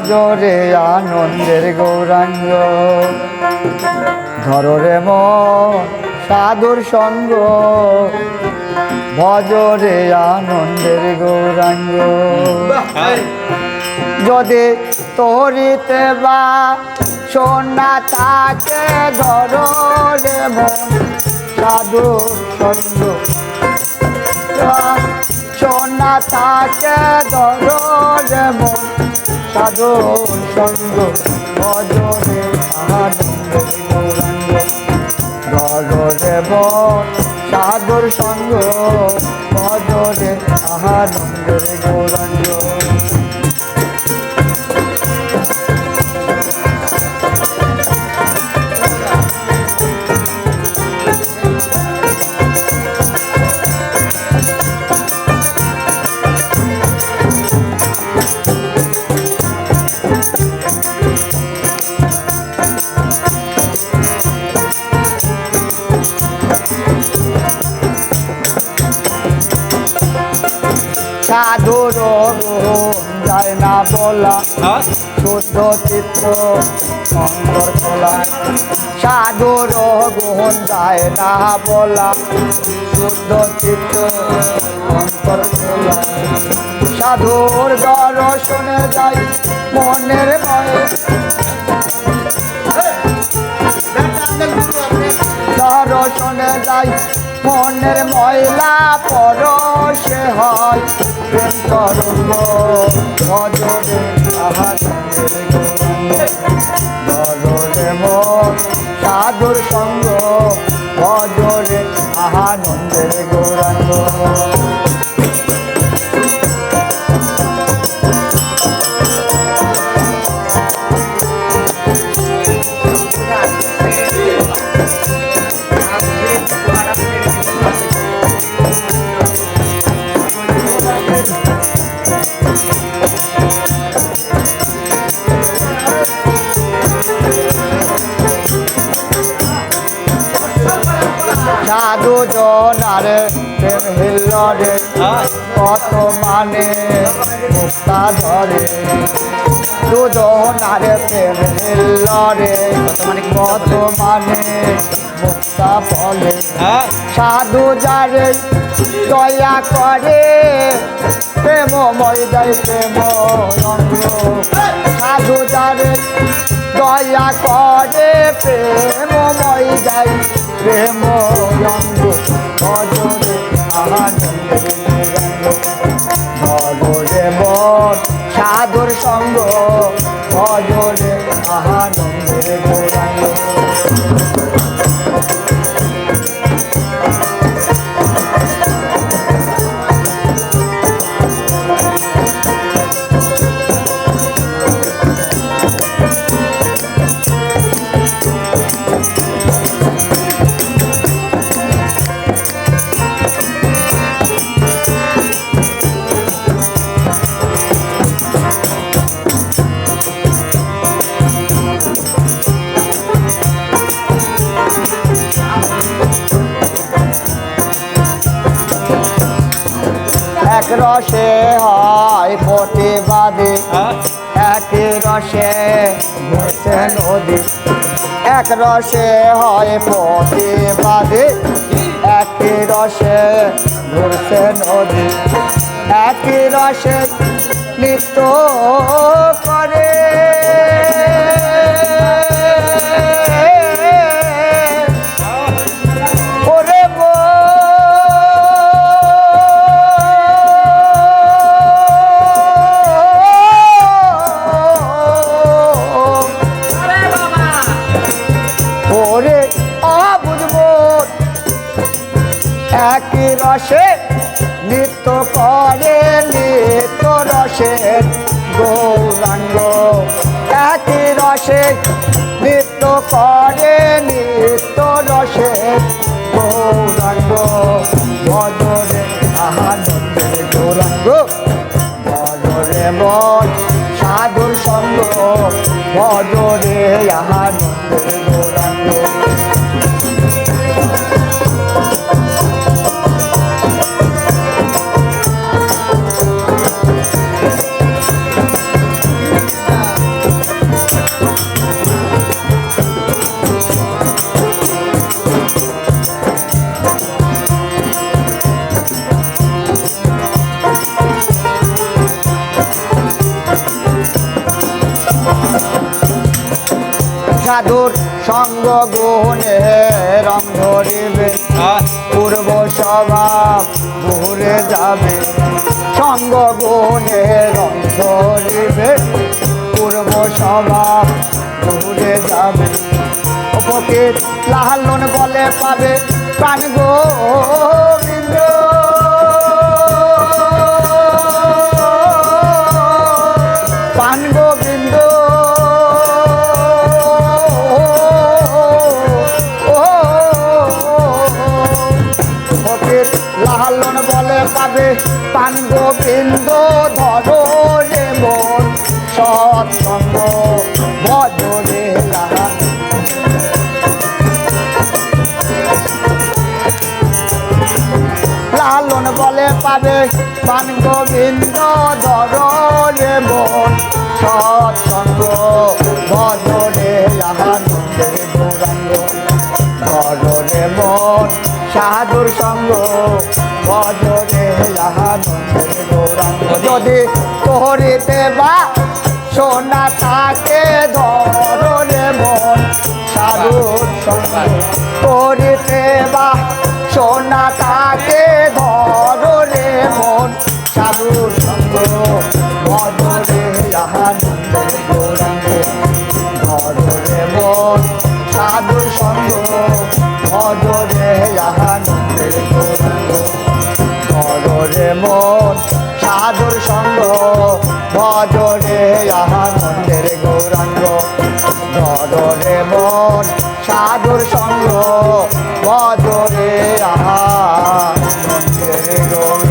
জোরে আনন্দের গৌরাঙ্গ। ধররে মন সাধুর সঙ্গ। ভজরে আনন্দের গৌরাঙ্গ। যদি তরিতে বা সোনা তাকে ধরে মন সাধুর সঙ্গ। সোনা তাকে ধরে মন সাধুর সঙ্গ আনন্দের গৌরাঙ্গ সাধুর সঙ্গ ভজরে আনন্দের গৌরাঙ্গ। সাধুর যায় না বলা। শুদ্ধ চিত্ত মঙ্গল খোলা। সাধুর গুণ যায় না বলা। শুদ্ধ চিত্ত অন্তর খোলা। সাধুর দর্শনে যাই মনের ভয়ে। দর্শনে যাই মনের ময়লা পরশে হয়। প্রেম তরঙ্গ ভজরে আহারের ধরে মন সাধুর সঙ্গ ভজরে আহানন্দের গৌরাঙ্গ সাধু জনারে প্রেম হিল্লরে কত মানে মুক্তা ধরে। দুজনারে প্রেম হিল্লরে কত মানে? মুক্তা ফলে সাধু যারে দয়া করে প্রেম ময়দায় প্রেম সাধু যারে দয়া করে প্রেম প্রেম রঙ্গ এক রসে হয় প্রতিবাদী এক রসে ঘুরছে নদী। এক রসে হয় প্রতিবাদী এক রসে ঘুরছে নদী। এক রসে নৃত্য করে ওরে অবুঝবো একই রসে নৃত্য করে নৃত্য রসের গৌরাঙ্গ। একই রসে নৃত্য করে ভজরে আনন্দের সাধুর সঙ্গ গুণে রং ধরিবে। পূর্ব স্বভাব ঘুরে যাবে। সঙ্গ গুণে রং ধরিবে। পূর্ব স্বভাব ঘুরে যাবে। ফকির লালন বলে পাবে প্রাণ গোবিন্দ পাবে পান গোবিন্দ ধরো রে মন সৎসঙ্গ ভজরে লালন বলে পাবে পান গোবিন্দ ধরে মন সৎসঙ্গ ভজরে সাধুর সঙ্গ বজরে যদি তোরিতে বা সোনা তাকে ধরে মন, সাধুর সঙ্গ। তোরিতে বা সোনা তাকে মন সাধুর সঙ্গ বদরে মন্দিরে গো